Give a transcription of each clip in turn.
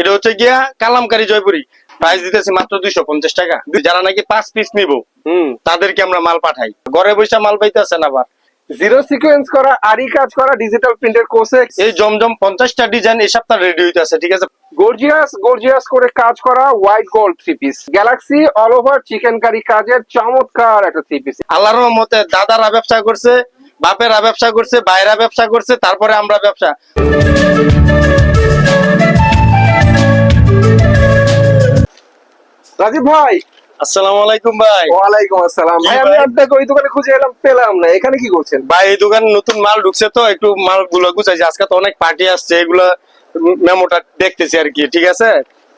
এটা হচ্ছে গিয়া কালামকারী জয়পুরি। প্রাইস দিতেছি মাত্র দুইশো পঞ্চাশ টাকা। যারা নাকি পাঁচ পিস নিব হম। তাদেরকে আমরা মাল পাঠাই। ঘরে বসে মাল পাইতেছেন আবার। জিরো সিকোয়েন্স করা কাজ করা ডিজিটাল প্রিন্টের কোর্সে এই জমজম পঞ্চাশটা ডিজাইন এই সপ্তাহ রেডি হইতেছে ঠিক আছে? গর্জিয়াস গর্জিয়াস করে কাজ করা white gold three piece galaxy all over chikankari কাজের চমৎকার একটা থ্রি পিস আল্লাহর দাদারা ব্যবসা করছে বাপেরা ব্যবসা করছে ভাইরা ব্যবসা করছে তারপরে আমরা ব্যবসা। রাজীব ভাই। আসসালামু আলাইকুম ভাই। ওয়ালাইকুম আসসালাম। ভাই। আমি আপনাকে ওই দোকানে খুঁজে এলাম পেলাম না। এখানে কি করছেন? ভাই এই দোকানে নতুন মাল ঢুকছে তো একটু মালগুলো গুছাইছে। আজকে তো অনেক পার্টি আসছে এগুলা মেমোটা দেখতেছি আর কি ঠিক আছে?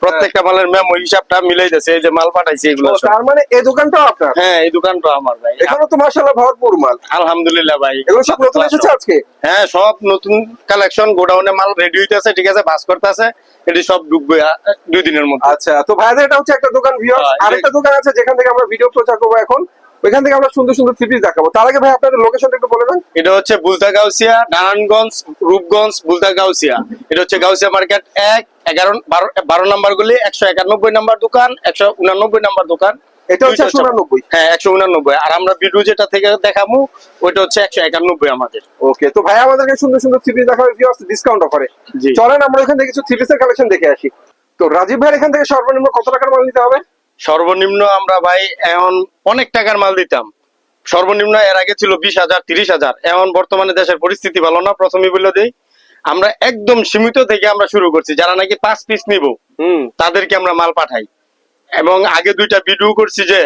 প্রত্যেকটা মালের মেমো হিসাবটা মিলাইতেছে এই যে মাল পাঠাইছে এগুলো তার মানে এই দোকানটাও আপনার? হ্যাঁ এই দোকানটা আমার ভাই। এখানে তো মাশাআল্লাহ ভরপুর মাল। আলহামদুলিল্লাহ ভাই। এগুলো সব নতুন এসেছে আজকে? হ্যাঁ সব নতুন কালেকশন গোডাউনে মাল রেডি হইতেছে ঠিক আছে বাস করতেছে এটি সব ডুববে দুই দিনের মধ্যে। আচ্ছা তো ভাইদের এটা হচ্ছে একটা দোকান ভিউয়ার্স আর আরেকটা দোকান আছে যেখান থেকে আমরা ভিডিও প্রচার করব এখন। ওইখান থেকে আমরা সুন্দর সুন্দর থ্রি দেখাবো। তার আগে ভাই আপনাদের লোকেশনটা একটু বলে দেন। এটা হচ্ছে বুলতা গাউসিয়া নারায়ণগঞ্জ রূপগঞ্জ বুলতা গাউসিয়া এটা হচ্ছে গাউসিয়া মার্কেট এক এগারো বারো বারো নাম্বার গুলি একশো একানব্বই নাম্বার দোকান একশো উনানব্বই নাম্বার দোকান। এটা হচ্ছে একশো উনানব্বই। হ্যাঁ একশো উনানব্বই। আর আমরা ভিডিও যেটা থেকে দেখাবো ওইটা হচ্ছে একশো একানব্বই আমাদের। ওকে তো ভাই আমাদেরকে সুন্দর সুন্দর থ্রি পিস দেখাবে ভিউয়ার্স ডিসকাউন্ট অফারে জি। চলেন আমরা এখান থেকে কিছু থ্রি পিসের কালেকশন দেখে আসি। তো রাজীব ভাইয়ের এখান থেকে সর্বনিম্ন কত টাকার মাল নিতে হবে? সর্বনিম্ন আমরা ভাই এখন অনেক টাকার মাল দিতাম। সর্বনিম্ন এর আগে ছিল বিশ হাজার তিরিশ হাজার। এখন বর্তমানে দেশের পরিস্থিতি ভালো না প্রথমেই বলে দেই। আমরা একদম সীমিত থেকে আমরা শুরু করছি। যারা নাকি পাঁচ পিস নিব তাদেরকে আমরা মাল পাঠাই। এবং আগে দুইটা ভিডিও করছি যে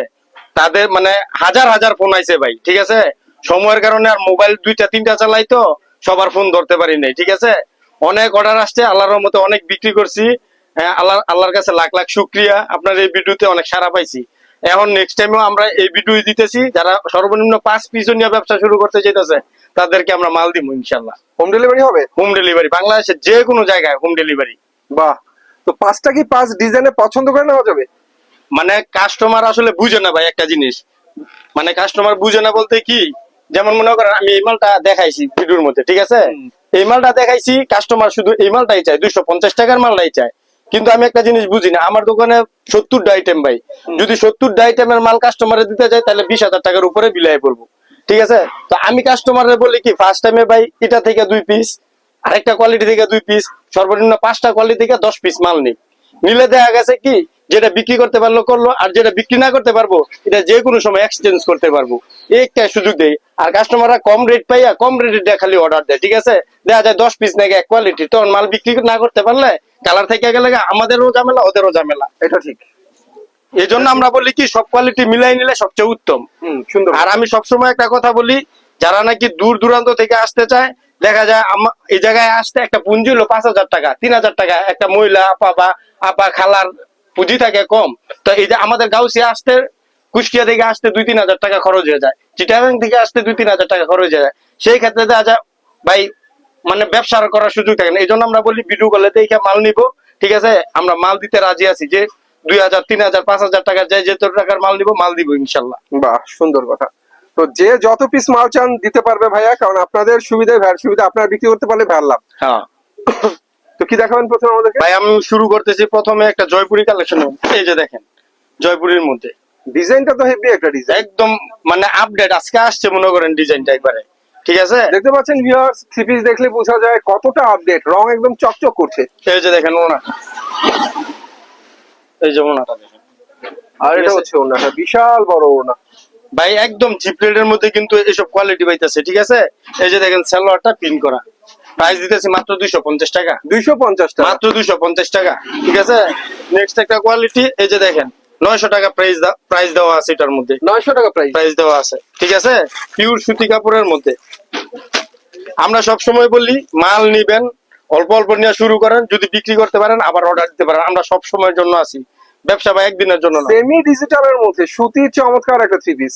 তাদের মানে হাজার হাজার ফোন আইছে ভাই ঠিক আছে? সময়ের কারণে আর মোবাইল দুইটা তিনটা চালাই তো সবার ফোন ধরতে পারি নাই ঠিক আছে? অনেক অর্ডার আসছে আল্লাহর মতো অনেক বিক্রি করছি। হ্যাঁ আল্লাহ আল্লাহর কাছে লাখ লাখ শুক্রিয়া। আপনার এই ভিডিওতে অনেক সারা পাইছি। এখন নেক্সট টাইমেও আমরা এই ভিডিও দিতেছি যারা সর্বনিম্ন পাঁচ পিস নিয়ে ব্যবসা শুরু করতে যেতেছে তাদেরকে আমরা মাল দিব ইনশাল্লাহ হোম ডেলিভারি হবে? হোম ডেলিভারি বাংলাদেশের যে কোনো জায়গায় হোম ডেলিভারি বাহ। তো পাঁচটা কি পাঁচ ডিজাইনে পছন্দ করে নেওয়া যাবে? মানে কাস্টমার আসলে বুঝে না ভাই একটা জিনিস। মানে কাস্টমার বুঝে না বলতে কি যেমন মনে করেন আমি এই মালটা দেখাইছি ভিডিওর মধ্যে ঠিক আছে? এই মালটা দেখাইছি কাস্টমার শুধু এই মালটাই চায় দুইশো পঞ্চাশ টাকার মালটাই চায়। কিন্তু আমি একটা জিনিস বুঝি না আমার দোকানে সত্তরটা আইটেম ভাই। যদি সত্তরটা আইটেমের মাল কাস্টমারে দিতে যায় তাহলে বিশ হাজার টাকার উপরে বিলাই পড়ব ঠিক আছে? তো আমি কাস্টমারে বলি কি ফার্স্ট টাইমে ভাই এটা থেকে দুই পিস আরেকটা কোয়ালিটি থেকে দুই পিস সর্বনিম্ন পাঁচটা কোয়ালিটি থেকে দশ পিস মাল নিই। নিলে দেখা গেছে কি যেটা বিক্রি করতে পারল করল আর যেটা বিক্রি না করতে পারব এটা যে কোনো সময় এক্সচেঞ্জ করতে পারব। এই একটা সুযোগ দেয় আর কাস্টমাররা কম রেট পাইয়া কম রেটে খালি অর্ডার দেয় ঠিক আছে? দেখা যায় দশ পিস নাকি এক কোয়ালিটি তখন মাল বিক্রি না করতে পারলে কালার থেকে গেলে আমাদেরও ঝামেলা ওদেরও ঝামেলা। এটা ঠিক। এই জন্য আমরা বলি কি সব কোয়ালিটি মিলাই নিলে সবচেয়ে উত্তম। সুন্দর। আর আমি সবসময় একটা কথা বলি যারা নাকি দূর দূরান্ত থেকে আসতে চায় দেখা যায় এই জায়গায় আসতে একটা পুঁজি হলো পাঁচ হাজার টাকা তিন হাজার টাকা একটা মহিলা আপা বা আপা খালার পুঁজি থাকে কম। তো এই যে আমাদের গাউসিয়া আসতে কুষ্টিয়া থেকে আসতে দুই তিন হাজার টাকা খরচ হয়ে যায়। চিটাগাং থেকে আসতে দুই তিন হাজার টাকা খরচ হয়ে যায়। সেই ক্ষেত্রে দেখা যায় ভাই মানে ব্যবসা করার সুযোগ থাকে না। এই জন্য আমরা বলি ভিডিও করলে দেখে মাল নিব। ঠিক আছে? আমরা মাল দিতে রাজি আছি যে দুই হাজার তিন হাজার পাঁচ হাজার টাকা যাই যে টাকার মাল নিব মাল দিব ইনশাল্লাহ। বাহ সুন্দর কথা। তো যে যত পিস মাল চান দিতে পারবে ভাইয়া কারণ আপনাদের সুবিধায় ভাইয়ের সুবিধা। আপনারা বিক্রি করতে পারলে ভাইয়ার লাভ। হ্যাঁ। তো কি দেখাবেন প্রথমে আমাদেরকে? ভাই আমি শুরু করতেছি প্রথমে একটা জয়পুরি কালেকশন এই যে দেখেন জয়পুরির মধ্যে। ডিজাইনটা তো হেভি একটা ডিজাইন একদম মানে আপডেট আজকে আসছে মনে করেন ডিজাইনটা একবারে। ঠিক আছে? দেখতে পাচ্ছেন ভিউয়ার্স থ্রি পিস দেখলে বোঝা যায় কতটা আপডেট রং একদম চকচক করছে। এই যে দেখেন ওনা। এই যে ওনাটা দেখেন। আর এটা হচ্ছে ওনাটা বিশাল বড় ওনা। ভাই একদম চিপ রেটের মধ্যে কিন্তু এসব কোয়ালিটি পাইতেছে ঠিক আছে? এই যে দেখেন সালোয়ারটা পিন করা। প্রাইস দিতেছি মাত্র দুইশো পঞ্চাশ টাকা। দুইশো পঞ্চাশ টাকা। মাত্র দুইশো পঞ্চাশ টাকা ঠিক আছে? নেক্সট একটা কোয়ালিটি এই যে দেখেন নয়শো টাকা প্রাইস প্রাইস দেওয়া আছে এটার মধ্যে। নয়শো টাকা প্রাইস প্রাইস দেওয়া আছে ঠিক আছে? পিওর সুতি কাপড়ের মধ্যে। আমরা সব সময় বলি মাল নিবেন অল্প অল্প নিয়ে শুরু করেন যদি বিক্রি করতে পারেন আবার অর্ডার দিতে পারেন। আমরা সব সময়ের জন্য আছি। ব্যবসা বা একদিনের জন্য সেমি ডিজিটালের মধ্যে সুতির চমৎকার একটা থ্রি পিস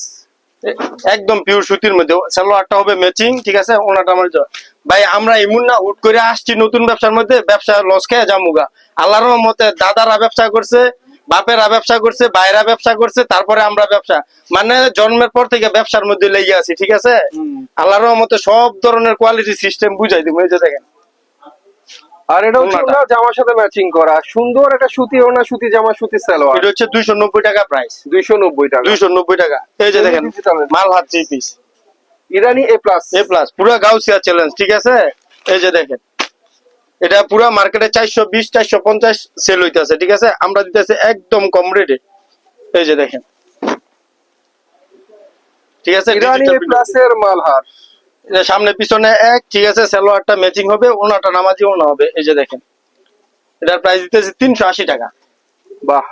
একদম পিওর সুতির মধ্যে। সালোয়ারটা হবে ম্যাচিং ঠিক আছে? ওনাটা আমার ভাই আমরা এমন না হুট করে আসছি নতুন ব্যবসার মধ্যে ব্যবসা লস খেয়ে জামুগা আল্লাহর মতে দাদারা ব্যবসা করছে বাপেরা ব্যবসা করছে ভাইরা ব্যবসা করছে তারপরে আমরা ব্যবসা। মানে জন্মের পর থেকে ব্যবসার মধ্যে লেগে আছি ঠিক আছে? আল্লাহর মতে সব ধরনের কোয়ালিটি সিস্টেম বুঝাই দিব এই যে দেখেন। আর এটা হচ্ছে। জামার সাথে ম্যাচিং করা। সুন্দর একটা সুতি ওড়না সুতি জামা সুতি সালোয়ার। এটা হচ্ছে দুইশো নব্বই টাকা প্রাইস দুইশো নব্বই টাকা। দুইশো নব্বই টাকা। এই যে দেখেন মাল হাত three piece Irani A plus A plus পুরো গাউসিয়া চ্যালেঞ্জ ঠিক আছে? এই যে দেখেন এটা পুরো মার্কেটে চারশো বিশ চারশো পঞ্চাশ সেল হইতেছে ঠিক আছে? আমরা দিতেছি একদম কম রেটে এই যে দেখেন। ঠিক আছে? ইরানি এ প্লাস এর মালহার এটা সামনে পিছনে এক ঠিক আছে সালোয়ারটা ম্যাচিং হবে ওনাটা নামাজি ওনা হবে এই যে দেখেন। এটার প্রাইস দিতেছি তিনশো আশি টাকা। বাহ।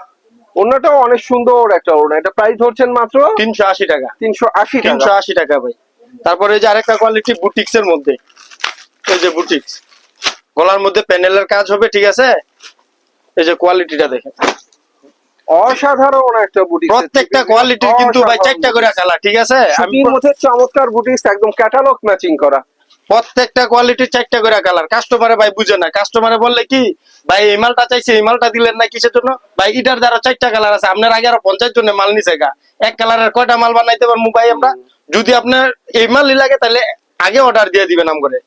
ওড়নাটাও অনেক সুন্দর একটা ওড়না। এটা প্রাইস ধরছেন মাত্র? তিনশো আশি টাকা। তিনশো আশি তিনশো আশি টাকা ভাই। তারপরে এই যে আরেকটা কোয়ালিটি বুটিক্স এর মধ্যে। এই যে বুটিক্স। গলার মধ্যে প্যানেলের কাজ হবে ঠিক আছে? এই যে কোয়ালিটিটা দেখেন। অসাধারণ একটা বুটিক প্রত্যেকটা কোয়ালিটির কিন্তু ভাই চারটা করে কালার ঠিক আছে? আমি সুতির মধ্যে চমৎকার বুটিক্স একদম ক্যাটালগ ম্যাচিং করা। প্রত্যেকটা কোয়ালিটির চারটা করে কালার কাস্টমারে ভাই বুঝে না। কাস্টমারে বললে কি ভাই এই মালটা চাইছে এই মালটা দিলেন না কিসের জন্য? ভাই ইটার দ্বারা চারটা কালার আছে। আপনার আগে আরও পঞ্চাশ জনে মাল নিছে গা। এক কালারের কয়টা মাল বানাইতে পারব ভাই আমরা? যদি আপনার এই মালই লাগে তাহলে আগে অর্ডার দিয়ে দিবেন নাম করে।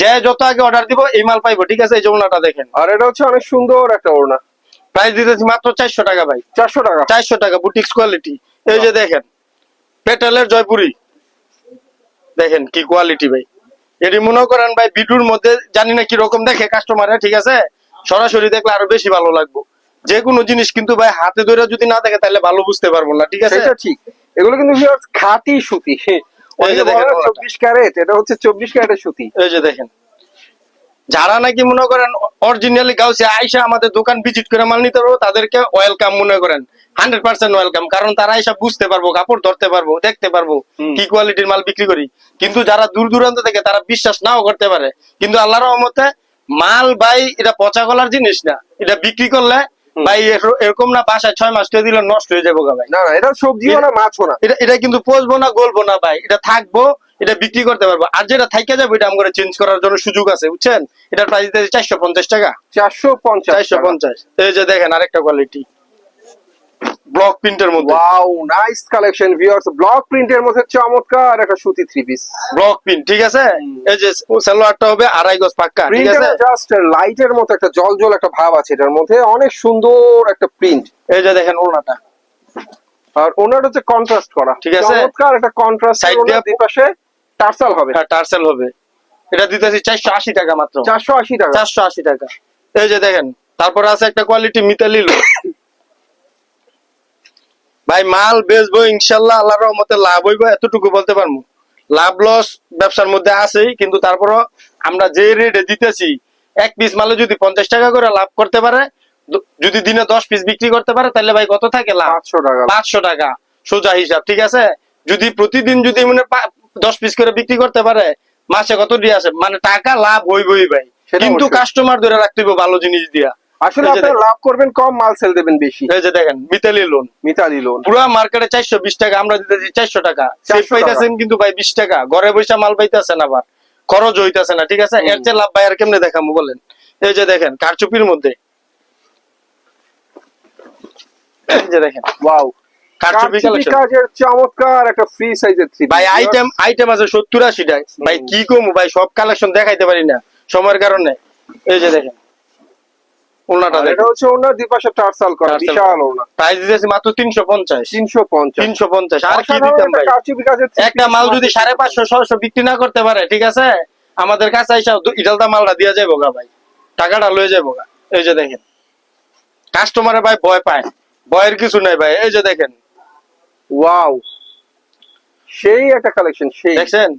যে যত আগে অর্ডার দিব এই মাল পাইবো ঠিক আছে? এই যমুনাটা দেখেন। আর এটা হচ্ছে অনেক সুন্দর একটা ওড়না। প্রাইস দিতেছি মাত্র চারশো টাকা ভাই। চারশো টাকা। চারশো টাকা বুটিক্স কোয়ালিটি এই যে দেখেন পেটেলের জয়পুরি। দেখেন কি কোয়ালিটি ভাই। এটি মনে করেন ভাই ভিডিওর মধ্যে জানি না কি রকম দেখে কাস্টমারে ঠিক আছে? সরাসরি দেখলে আরও বেশি ভালো লাগবে। যে কোনো জিনিস কিন্তু ভাই হাতে ধরে যদি না দেখে তাহলে ভালো বুঝতে পারব না ঠিক আছে? ঠিক। এগুলো কিন্তু খাঁটি সুতি। দেখেন চব্বিশ ক্যারেট এটা হচ্ছে চব্বিশ ক্যারেটের সুতি। এই যে দেখেন। যারা নাকি মনে করেন অরিজিনালি গাউসে আইসা আমাদের দোকান ভিজিট করে মাল নিতে পারব তাদেরকে ওয়েলকাম মনে করেন। হান্ড্রেড পার্সেন্ট ওয়েলকাম কারণ তারা এসে বুঝতে পারব কাপড় ধরতে পারব দেখতে পারব কি কোয়ালিটির মাল বিক্রি করি। কিন্তু যারা দূর দূরান্ত থেকে তারা বিশ্বাস নাও করতে পারে। কিন্তু আল্লাহর রহমতে মাল ভাই এটা পচা গলার জিনিস না এটা বিক্রি করলে ভাই এরকম না বাসায় ছয় মাস দিলে নষ্ট হয়ে যাব ভাই। না না এটা সবজিও না মাছও না। এটা এটা কিন্তু পচবো না গলবো না ভাই এটা থাকব এটা বিক্রি করতে পারব। আর যেটা থাইকে যাবে এটা আমরা চেঞ্জ করার জন্য সুযোগ আছে বুঝছেন? এটার প্রাইস দিতে চারশো পঞ্চাশ টাকা। চারশো পঞ্চাশ চারশো পঞ্চাশ। এই যে দেখেন আরেকটা কোয়ালিটি ব্লক প্রিন্টের মধ্যে। Wow nice collection viewers block প্রিন্টের মধ্যে চমৎকার একটা সুতি থ্রি পিস ব্লক প্রিন্ট ঠিক আছে? এই যে সালোয়ারটা হবে আড়াই গজ পাক্কা ঠিক আছে? জাস্ট লাইটের মতো একটা একটা ভাব আছে এটার মধ্যে। অনেক সুন্দর একটা প্রিন্ট এই যে দেখেন ওনাটা আর ওনার হচ্ছে কন্ট্রাস্ট করা। ঠিক আছে। চমৎকার একটা কন্ট্রাস্ট Side দিয়ে- পাশে। টার্সাল হবে। টার্সেল হবে। এটা দিতেছি চারশো আশি টাকা মাত্র। চারশো আশি টাকা। চারশো আশি টাকা। এই যে দেখেন তারপরে আছে একটা কোয়ালিটি মিতালি লো ভাই মাল বেচবো ইনশাল্লাহ আল্লাহর রহমতে লাভ হইব এতটুকু বলতে পারব। লাভ লস ব্যবসার মধ্যে আছেই কিন্তু তারপরও আমরা যে রেটে দিতেছি এক পিস মালে যদি পঞ্চাশ টাকা করে লাভ করতে পারে যদি দিনে দশ পিস বিক্রি করতে পারে তাহলে ভাই কত থাকে লাভ? পাঁচশো টাকা। পাঁচশো টাকা। সোজা হিসাব ঠিক আছে? যদি প্রতিদিন যদি মানে দশ পিস করে বিক্রি করতে পারে মাসে কত দিয়ে আসে? মানে টাকা লাভ হইবই ভাই। কিন্তু কাস্টমার ধরে রাখতে হবে ভালো জিনিস দিয়া। আসলে আপনারা লাভ করবেন কম মাল সেল দেবেন বেশি। এই যে দেখেন মিতালি লোন মিতালি লোন পুরো মার্কেটে চারশো বিশ টাকা আমরা দিতেছি চারশো টাকা। সেফ 400 পাইতেছেন কিন্তু ভাই বিশ টাকা। ঘরে বসে মাল পাইতেছেন আবার। খরচ হইতেছে না ঠিক আছে? এর লাভ ভাই আর কেমনে দেখাবো বলেন? এই যে দেখেন কারচুপির মধ্যে। এই যে দেখেন। ওয়াও কাজের চমৎকার একটা ফ্রি সাইজের থ্রি ভাই আইটেম আইটেম আছে সত্তর আশি ভাই কি কমু? ভাই সব কালেকশন দেখাইতে পারি না। সময়ের কারণে। এই যে দেখেন। ওনাটা এটা হচ্ছে ওনার দুই পাশে টার্সাল করা বিশাল ওনা প্রাইস দিতেছি মাত্র তিনশো পঞ্চাশ। তিনশো পঞ্চাশ। তিনশো পঞ্চাশ। আর কি দিতাম ভাই? কারচুপি কাজের three একটা মাল যদি market সাড়ে পাঁচশো ছয়শো বিক্রি না করতে পারে ঠিক আছে? আমাদের কাছে আইসা মালটা দিয়া যাব গা ভাই। টাকাটা লয়ে যাব গা। এই যে দেখেন। কাস্টমারে ভাই ভয় পায়। ভয়ের কিছু নাই ভাই। এই যে দেখেন। ওয়াও সেই একটা কালেকশন সেই। দেখছেন?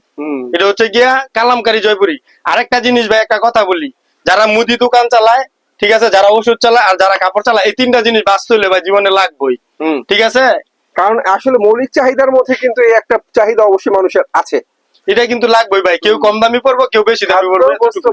এটা হচ্ছে গিয়া কালামকারী জয়পুরি। আরেকটা জিনিস ভাই একটা কথা বলি। যারা মুদি দোকান চালায় ঠিক আছে যারা ওষুধ চালায় আর যারা কাপড় চালায় এই তিনটা জিনিস বাঁচতে হলে ভাই জীবনে লাগবেই। ঠিক আছে? কারণ আসলে মৌলিক চাহিদার মধ্যে কিন্তু এই একটা চাহিদা অবশ্যই মানুষের আছে। এটা কিন্তু লাগবেই ভাই। কেউ কম দামি পড়ব কেউ বেশি দামি পড়ব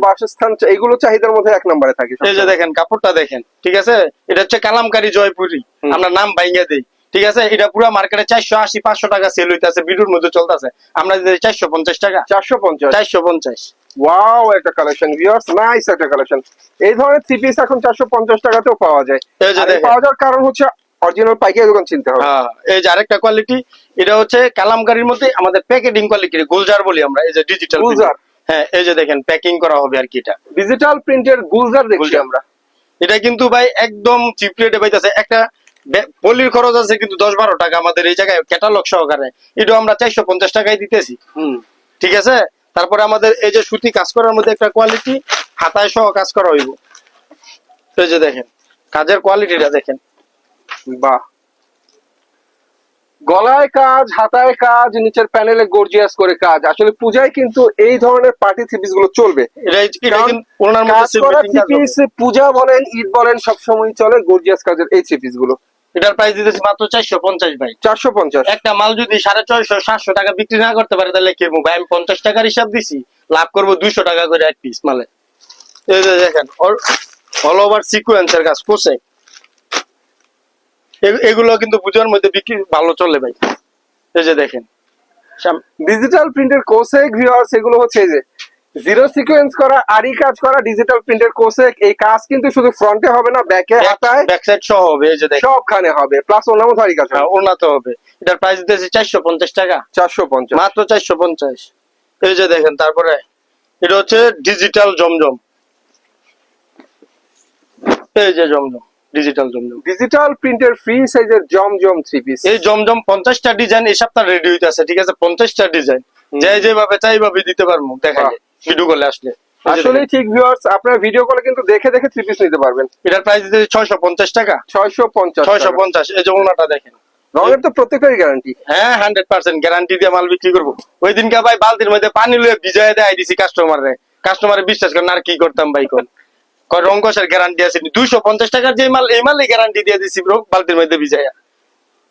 বাসস্থান এগুলো চাহিদার মধ্যে এক নম্বরে থাকে এই যে দেখেন কাপড়টা দেখেন ঠিক আছে? এটা হচ্ছে কালামকারী জয়পুরি। আমরা নাম বাইঙ্গা দেই। ঠিক আছে? এটা পুরো মার্কেটে চারশো আশি পাঁচশো টাকা সেল হইতেছে ভিডিওর মধ্যে চলতেছে। আমরা দিতে চারশো পঞ্চাশ টাকা। চারশো পঞ্চাশ? চারশো পঞ্চাশ। ওয়াও একটা কালেকশন ভিউয়ার্স নাইস একটা কালেকশন এই ধরনের থ্রি পিস এখন চারশো পঞ্চাশ টাকাতেও পাওয়া যায়। যে আর এই দেখেন। পাওয়া যাওয়ার কারণ হচ্ছে অরিজিনাল পাইকারি দোকান চিনতে হবে। হ্যাঁ এই যে আরেকটা কোয়ালিটি এটা হচ্ছে কালামকারীর মধ্যে আমাদের প্যাকেটিং কোয়ালিটি গোলজার বলি আমরা এই যে ডিজিটাল গুলজার? হ্যাঁ এই যে দেখেন প্যাকিং করা হবে আর কি এটা। ডিজিটাল প্রিন্টের গুলজার দেখছি। আমরা। এটা কিন্তু ভাই একদম চিপ রেটে পাইতেছে। একটা পলির খরচ আছে কিন্তু দশ বারো টাকা আমাদের এই জায়গায় ক্যাটালগ সহকারে। এটা আমরা চারশো পঞ্চাশ টাকায় দিতেছি। ঠিক আছে? তারপরে আমাদের এই যে সুতি কাজ করার মধ্যে একটা কোয়ালিটি হাতায় সহ কাজ করা হইব। এই যে দেখেন কাজের কোয়ালিটিটা দেখেন। বাহ! গলায় কাজ হাতায় কাজ নিচের প্যানেলে গর্জিয়াস করে কাজ। আসলে পূজায় কিন্তু এই ধরনের পার্টি থ্রি গুলো চলবে। পূজা বলেন ঈদ বলেন সবসময় চলে গর্জিয়াস কাজের এই থ্রি গুলো। এটার প্রাইস দিতেছি মাত্র চারশো পঞ্চাশ ভাই। চারশো পঞ্চাশ। একটা মাল যদি সাড়ে ছয়শো সাতশো টাকা বিক্রি না করতে পারে তাহলে কি ভাই আমি পঞ্চাশ টাকার হিসাব দিছি লাভ করব দুইশো টাকা করে এক পিস মালে। এই যে দেখেন অল ওভার সিকুয়েন্সের কাজ এগুলো কিন্তু পুজোর মধ্যে বিক্রি ভালো চলে ভাই। এই যে দেখেন। ডিজিটাল প্রিন্টের কোসেক ভিউয়ার্স এগুলো হচ্ছে এই যে জিরো সিকোয়েন্স করা আরি কাজ করা ডিজিটাল প্রিন্টের কোর্সে এই কাজ কিন্তু শুধু ফ্রন্টে হবে না ব্যাকে হাতায় ব্যাক সাইড সহ হবে এই যে দেখেন। সবখানে হবে। প্লাস ওর নামও আরি কাজ হ্যাঁ, ওনাতে হবে। এটার প্রাইস দিতেছি চারশো পঞ্চাশ টাকা। চারশো পঞ্চাশ। মাত্র চারশো পঞ্চাশ। এই যে দেখেন তারপরে এটা হচ্ছে ডিজিটাল জমজম। এই যে জমজম ডিজিটাল জমজম। ডিজিটাল প্রিন্টের ফ্রি সাইজের জমজম থ্রি পিস এই জমজম পঞ্চাশটা ডিজাইন এই সপ্তাহ রেডি হইতেছে ঠিক আছে? পঞ্চাশটা ডিজাইন যে যেভাবে চাই ভাবে দিতে পারব দেখাইলে ভিডিও কলে আসলে। ঠিক ভিউয়ার্স আপনার ভিডিও কলে কিন্তু দেখে দেখে থ্রি পিস নিতে পারবেন। এটার প্রাইস দিতে ছয়শো পঞ্চাশ টাকা। ছয়শো পঞ্চাশ ছয়শো পঞ্চাশ এই যে ওনাটা দেখেন। রঙের তো প্রত্যেকটারই গ্যারান্টি হ্যাঁ হান্ড্রেড পার্সেন্ট গ্যারান্টি দিয়ে মাল বিক্রি করব। ওই দিনকে ভাই বালতির মধ্যে পানি লুয়ে দেয় দিছি কাস্টমারে কাস্টমারে বিশ্বাস করেন আর কি করতাম ভাই কোন? কয় রং কষার গ্যারান্টি আছে। দুইশো পঞ্চাশ টাকার যে মাল এই মালে গ্যারান্টি দিয়ে দিছি ব্রো বালতির মধ্যে ভিজাইয়া।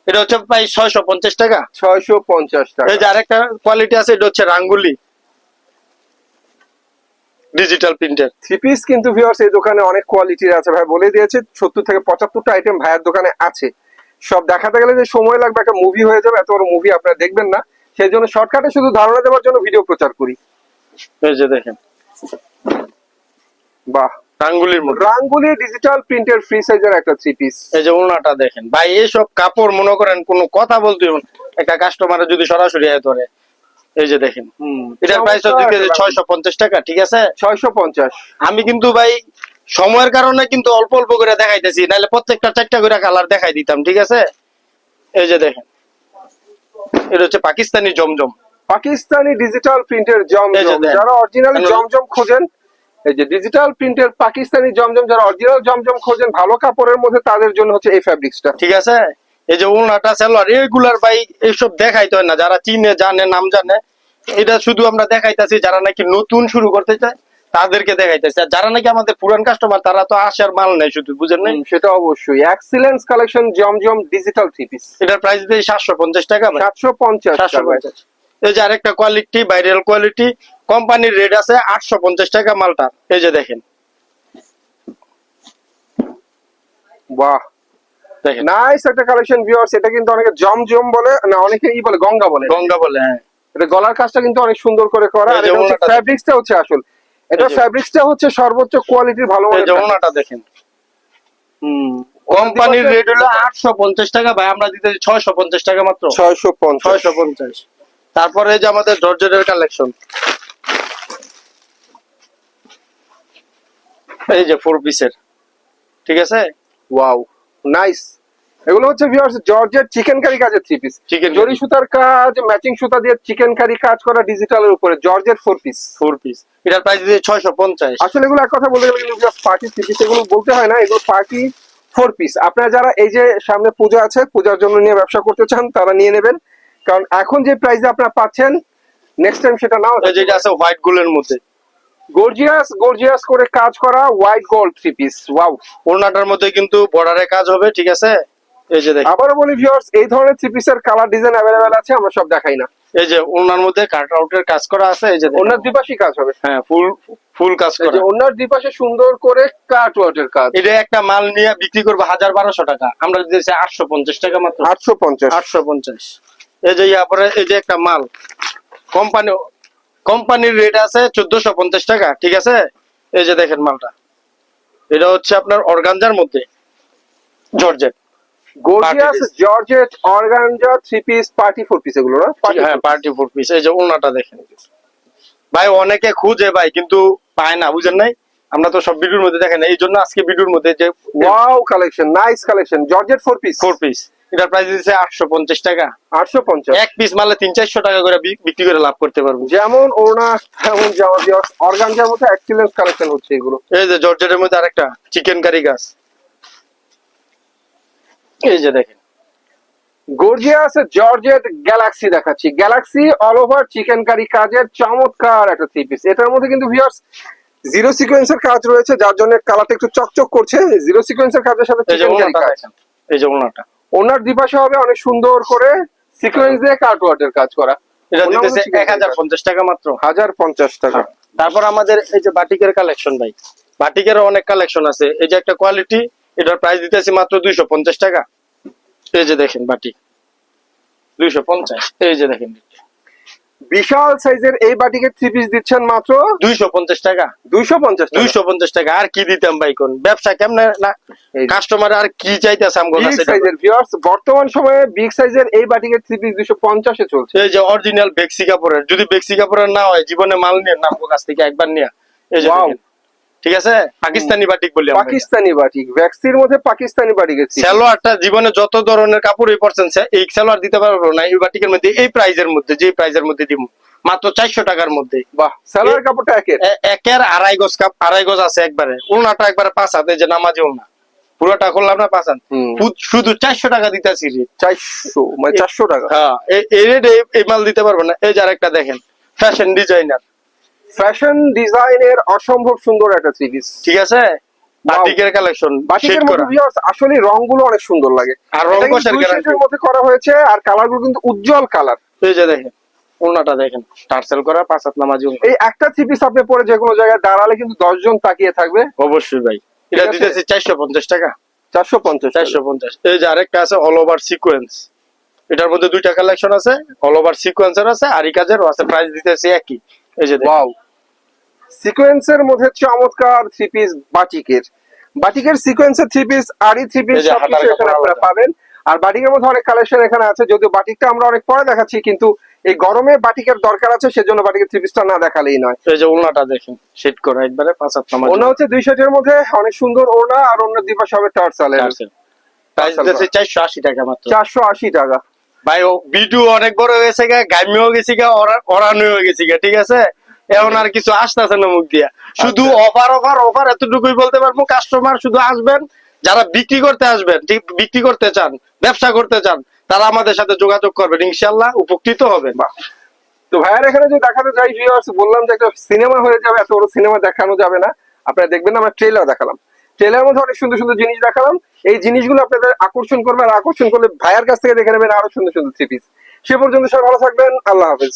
এটা হচ্ছে ভাই ছয়শো পঞ্চাশ টাকা। ছয়শো পঞ্চাশ টাকা। এই যে আরেকটা কোয়ালিটি আছে এটা হচ্ছে রাঙ্গুলি। ডিজিটাল প্রিন্টের থ্রি পিস কিন্তু ভিউয়ার্স এই দোকানে অনেক কোয়ালিটির আছে। ভাই বলে দিয়েছে সত্তর থেকে পঁচাত্তরটা আইটেম ভাইয়ের দোকানে আছে। সব দেখাতে গেলে যে সময় লাগবে একটা মুভি হয়ে যাবে এত বড় মুভি আপনারা দেখবেন না। সেই জন্য শর্টকাটে শুধু ধারণা দেওয়ার জন্য ভিডিও প্রচার করি। এই যে দেখেন। বাহ। রাঙ্গুলির মধ্যে রাঙ্গুলি ডিজিটাল প্রিন্টের ফ্রি সাইজের একটা থ্রি পিস এই যে ওনাটা দেখেন। ভাই এইসব কাপড় মনে করেন কোনো কথা বলতে একটা কাস্টমারে যদি সরাসরি আয় ধরে এই যে দেখেন এটার প্রাইস হচ্ছে ছয়শো পঞ্চাশ টাকা ঠিক আছে? ছয়শো পঞ্চাশ। আমি কিন্তু ভাই সময়ের কারণে কিন্তু অল্প অল্প করে দেখাইতেছি নাহলে প্রত্যেকটা চারটা করে কালার দেখাই দিতাম ঠিক আছে? এই যে দেখেন এটা হচ্ছে পাকিস্তানি জমজম। পাকিস্তানি ডিজিটাল প্রিন্টের জমজম। যারা অরিজিনাল জমজম খোঁজেন এই যে ডিজিটাল প্রিন্টের পাকিস্তানি জমজম যারা অরিজিনাল জমজম খোঁজেন ভালো কাপড়ের মধ্যে তাদের জন্য হচ্ছে এই ফ্যাব্রিক্সটা ঠিক আছে? এই যে উনাটা সেলোয়ার রেগুলার ভাই এইসব দেখাইতে হয় না যারা চিনে জানে নাম জানে এটা শুধু আমরা দেখাইতেছি যারা নাকি নতুন শুরু করতে চায় তাদেরকে দেখাইতেছি। আর যারা নাকি আমাদের পুরান কাস্টমার তারা তো আসার মাল নেই শুধু বুঝেন নাই? সেটা অবশ্যই। এক্সিলেন্স কালেকশন জমজম ডিজিটাল থ্রি পিস এটার প্রাইস দিয়ে সাতশো পঞ্চাশ টাকা সাতশো পঞ্চাশ সাতশো পঞ্চাশ। এই যে আরেকটা কোয়ালিটি ভাইরাল কোয়ালিটি কোম্পানির রেট আছে আটশো পঞ্চাশ টাকা মালটা এই যে দেখেন। বাহ। নাইস একটা কালেকশন ভিউয়ার্স এটা কিন্তু অনেকে জমজম বলে না অনেকে ই বলে গঙ্গা বলে গঙ্গা বলে হ্যাঁ। এটা গলার কাজটা কিন্তু অনেক সুন্দর করে করা আর এটা হচ্ছে ফ্যাব্রিক্সটা হচ্ছে আসল। এটা ফ্যাব্রিক্সটা হচ্ছে সর্বোচ্চ কোয়ালিটির ভালো মানের ওনাটা দেখেন। হুম। কোম্পানির রেট হলো আটশো পঞ্চাশ টাকা ভাই আমরা দিতে ছয়শো পঞ্চাশ টাকা মাত্র। ছয়শো পঞ্চাশ। ছয়শো পঞ্চাশ। তারপরে এই যে আমাদের জর্জেটের কালেকশন এই যে ফোর পিসের ঠিক আছে? ওয়াও নাইস এগুলো হচ্ছে ভিউয়ার্স জর্জের চিকেন কারি কাজের থ্রি পিস জরি সুতার কাজ ম্যাচিং সুতা দিয়ে চিকেন কারি কাজ করা ডিজিটালের উপরে জর্জের ফোর পিস ফোর পিস এটার প্রাইস দিয়ে ছয়শো পঞ্চাশ। আসলে এগুলো এক কথা বলতে গেলে কিন্তু পার্টি থ্রি পিস এগুলো বলতে হয় না এগুলো পার্টি ফোর পিস আপনারা যারা এই যে সামনে পূজা আছে পূজার জন্য নিয়ে ব্যবসা করতে চান তারা নিয়ে নেবেন। কারণ এখন যে প্রাইসে আপনারা পাচ্ছেন নেক্সট টাইম সেটা নাও। যেটা আছে হোয়াইট গোলের মধ্যে। গর্জিয়াস গর্জিয়াস করে কাজ করা white gold three piece wow ওড়নাটার মধ্যে কিন্তু বর্ডারে কাজ হবে ঠিক আছে? এই যে দেখেন। আবারও বলি ভিউয়ার্স এই ধরনের থ্রি পিসের কালার ডিজাইন অ্যাভেলেবেল আছে আমরা সব দেখাই না। এই যে ওনার মধ্যে কাট আউটের কাজ করা আছে এই যে। ওনার দুপাশে কাজ হবে। হ্যাঁ ফুল ফুল কাজ এই করা। যে ওনার দুপাশে সুন্দর করে কাট আউটের কাজ। এটা একটা মাল নিয়ে বিক্রি করব হাজার বারোশো টাকা। আমরা দিয়েছি আটশো পঞ্চাশ টাকা মাত্র। আটশো পঞ্চাশ। আটশো পঞ্চাশ। এই যে ইয়ারপরে এই যে একটা মাল। কোম্পানি কোম্পানির রেট আছে চোদ্দশো পঞ্চাশ টাকা ঠিক আছে? এই যে দেখেন মালটা। এটা হচ্ছে আপনার অর্গানজার মধ্যে georgette. Gorgeous georgette organza three piece party four piece এগুলো না? হ্যাঁ পার্টি ফোর পিস এই যে ওনাটা দেখেন। ভাই অনেকে খুঁজে ভাই কিন্তু পায় না বুঝেন নাই? আমরা তো সব ভিডিওর মধ্যে দেখেন এই জন্য আজকে ভিডিওর মধ্যে যে wow collection nice collection georgette four piece four piece এটার প্রাইস দিচ্ছে আটশো পঞ্চাশ টাকা। আটশো পঞ্চাশ? এক পিস মালে তিন চারশো টাকা করে বিক্রি করে লাভ করতে পারব। যেমন ওনা জামা অর্গানজার এক্সিলেন্স কালেকশন হচ্ছে এগুলো। এই যে জর্জেটের মধ্যে আরেকটা চিকেন কারি গাছ। এই যে দেখেন। গর্জিয়াস জর্জেট গ্যালাক্সি দেখাচ্ছি। Galaxy all over chikankari কাজের চমৎকার একটা থ্রি পিস এটার মধ্যে কিন্তু ভিউয়ার্স জিরো সিকোয়েন্সের কাজ রয়েছে যার জন্য কালারটা একটু চকচক করছে। জিরো সিকোয়েন্সের কাজের সাথে চিকেন কারি কাজ। এই যে ওনাটা ওনার দুপাশে হবে অনেক সুন্দর করে সিকোয়েন্স দিয়ে কাটওয়ার্টের কাজ করা। এটা দিতেছে মধ্যে chicken এক হাজার curry কাজ। পঞ্চাশ টাকা মাত্র। হাজার পঞ্চাশ টাকা তারপর আমাদের এই যে বাটিকের কালেকশন ভাই বাটিকের অনেক কালেকশন আছে। এই যে একটা কোয়ালিটি এটার প্রাইস দিতেছি মাত্র দুইশো পঞ্চাশ টাকা। এই যে দেখেন বাটি। দুইশো পঞ্চাশ। এই যে দেখেন। বিশাল সাইজের এই বাটিকে থ্রি পিস দিচ্ছেন মাত্র দুইশো পঞ্চাশ টাকা। দুইশো পঞ্চাশ দুইশো পঞ্চাশ টাকা। আর কি দিতাম ভাই কোন? ব্যবসা কেমনে না? কাস্টমার আর কি চাইতেছে কাছে? সাইজের ভিউয়ার্স বর্তমান সময়ে বিগ সাইজের এই বাটিকে থ্রি পিস দুইশো পঞ্চাশে চলছে। এই যে অরিজিনাল বেক্সি কাপড়ের যদি বেক্সি কাপড়ের না হয় জীবনে মাল নিয়ে না কাছ থেকে একবার নিয়ে। এই যে। ঠিক আছে? পাকিস্তানি বাটিক বলি পাকিস্তানি বাটিক। ভ্যাক্সির মধ্যে পাকিস্তানি বাটিকের থ্রি সালোয়ারটা জীবনে যত ধরনের কাপড়ই পরছেন সে- এই সালোয়ার দিতে পারব না এই বাটিকের মধ্যে এই প্রাইজের মধ্যে যে প্রাইজের মধ্যে দিব মাত্র চারশো টাকার মধ্যে। বাহ সালোয়ার কাপড়টা একের। একের আড়াই গজ কাপ আড়াই গজ আছে একবারে। উলনাটা একবারে পাঁচ হাতে যে নামাজি উলনা পুরোটা করলাম না পাঁচ শুধু চারশো টাকা দিতেছি চারশো মানে চারশো টাকা। হ্যাঁ এই- এই রেট এই মাল দিতে পারব না। এই যে আরেকটা দেখেন ফ্যাশন ডিজাইনার ফ্যাশন ডিজাইনের অসম্ভব সুন্দর একটা পিস ঠিক আছে? বাটিকের কালেকশন বাটিকের মধ্যে ভিউয়ার্স আসলে রংগুলো অনেক সুন্দর লাগে। আর রং guarantee। শেডের মধ্যে করা হয়েছে আর কালারগুলো কিন্তু উজ্জ্বল কালার এই যে দেখেন উলনাটা দেখেন টার্সেল করা পাঁচ হাত নামাজি এই একটা থ্রি পিস আপনি পরে যে কোনো জায়গায় দাঁড়ালে কিন্তু দশজন তাকিয়ে থাকবে। অবশ্যই ভাই। এটা? দিতেছি চারশো পঞ্চাশ টাকা। চারশো পঞ্চাশ চারশো পঞ্চাশ। এই যে আরেকটা আছে অল ওভার সিকোয়েন্স এটার মধ্যে দুইটা কালেকশন আছে অল ওভার সিকোয়েন্সের আছে আর এই কাজেরও আছে প্রাইস দিতেছি একই। এই যে। ওয়াও সিকোয়েন্সের মধ্যে চমৎকার থ্রি পিস বাটিকের। বাটিকের সিকোয়েন্সের থ্রি পিস আরই থ্রি পিস সবকিছু এখানে আপনারা পাবেন। আর বাটিকের মধ্যে অনেক কালেকশন এখানে আছে যদিও বাটিকটা আমরা অনেক পরে দেখাচ্ছি কিন্তু এই গরমে বাটিকের দরকার আছে সেজন্য বাটিকের থ্রি পিসটা না দেখালেই নয়। এই যে উলনাটা দেখেন সেট করা একবারে পাঁচ হাত নামাজি ওনা হচ্ছে দুই সেটের মধ্যে অনেক সুন্দর ওনা আর অন্য দিবাস হবে টার্সালের প্রাইস চারশো আশি টাকা মাত্র। চারশো আশি টাকা। ভাই ও ভিডিও অনেক বড় হয়ে গেছে গা গামিও গেছি গা অরানো হয়ে গেছি গা ঠিক আছে? এখন আর কিছু আসতেছে না মুখ দিয়া। শুধু আচ্ছা। অফার অফার অফার এতটুকুই বলতে পারব কাস্টমার শুধু আসবেন যারা বিক্রি করতে আসবেন ঠিক বিক্রি করতে চান ব্যবসা করতে চান তারা আমাদের সাথে যোগাযোগ করবেন ইনশাল্লাহ উপকৃত হবেন। তো ভাইয়ার এখানে যে দেখাতে যাই ভিউয়ার্স বললাম যে একটা সিনেমা হয়ে যাবে এত বড় সিনেমা দেখানো যাবে না। আপনারা দেখবেন আমরা ট্রেলার দেখালাম। ট্রেলারের মধ্যে অনেক সুন্দর সুন্দর জিনিস দেখালাম। এই জিনিসগুলো আপনাদের আকর্ষণ করবে আর আকর্ষণ করলে ভাইয়ার কাছ থেকে দেখে নেবেন আরও সুন্দর সুন্দর থ্রি পিস সে পর্যন্ত সবাই ভালো থাকবেন আল্লাহ হাফেজ।